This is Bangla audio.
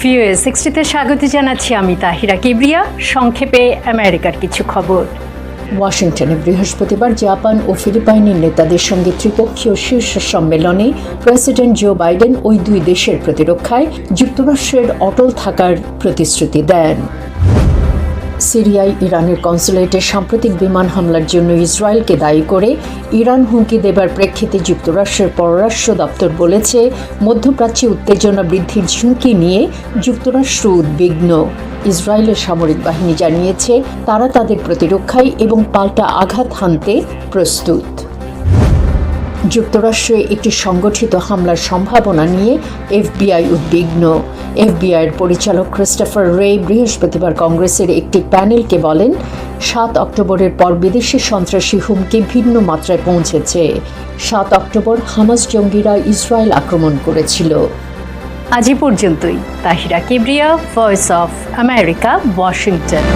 ভিউএ সিক্সটিতে স্বাগত জানাচ্ছি আমি তাহিরা কিবরিয়া। সংক্ষেপে আমেরিকার কিছু খবর। ওয়াশিংটনে বৃহস্পতিবার জাপান ও ফিলিপাইনের নেতাদের সঙ্গে ত্রিপক্ষীয় শীর্ষ সম্মেলনে প্রেসিডেন্ট জো বাইডেন ওই দুই দেশের প্রতিরক্ষায় যুক্তরাষ্ট্রের অটল থাকার প্রতিশ্রুতি দেন। সিরিয়ায় ইরানের কনসুলেটে সাম্প্রতিক বিমান হামলার জন্য ইসরায়েলকে দায়ী করে ইরান হুমকি দেবার প্রেক্ষিতে যুক্তরাষ্ট্রের পররাষ্ট্র দপ্তর বলেছে, মধ্যপ্রাচ্যে উত্তেজনা বৃদ্ধির ঝুঁকি নিয়ে যুক্তরাষ্ট্র উদ্বিগ্ন। ইসরায়েলের সামরিক বাহিনী জানিয়েছে, তারা তাদের প্রতিরক্ষায় এবং পাল্টা আঘাত হানতে প্রস্তুত। যুক্তরাষ্ট্রে একটি সংগঠিত হামলার সম্ভাবনা নিয়ে এফবিআই উদ্বিগ্ন। এফবিআইয়ের পরিচালক ক্রিস্টোফার রে বৃহস্পতিবার কংগ্রেসের একটি প্যানেলকে বলেন, সাত অক্টোবরের পর বিদেশি সন্ত্রাসী হুমকি ভিন্ন মাত্রায় পৌঁছেছে। সাত অক্টোবর হামাস জঙ্গিরা ইসরায়েল আক্রমণ করেছিল। আজ পর্যন্তই। Tahira Kibria voice of America Washington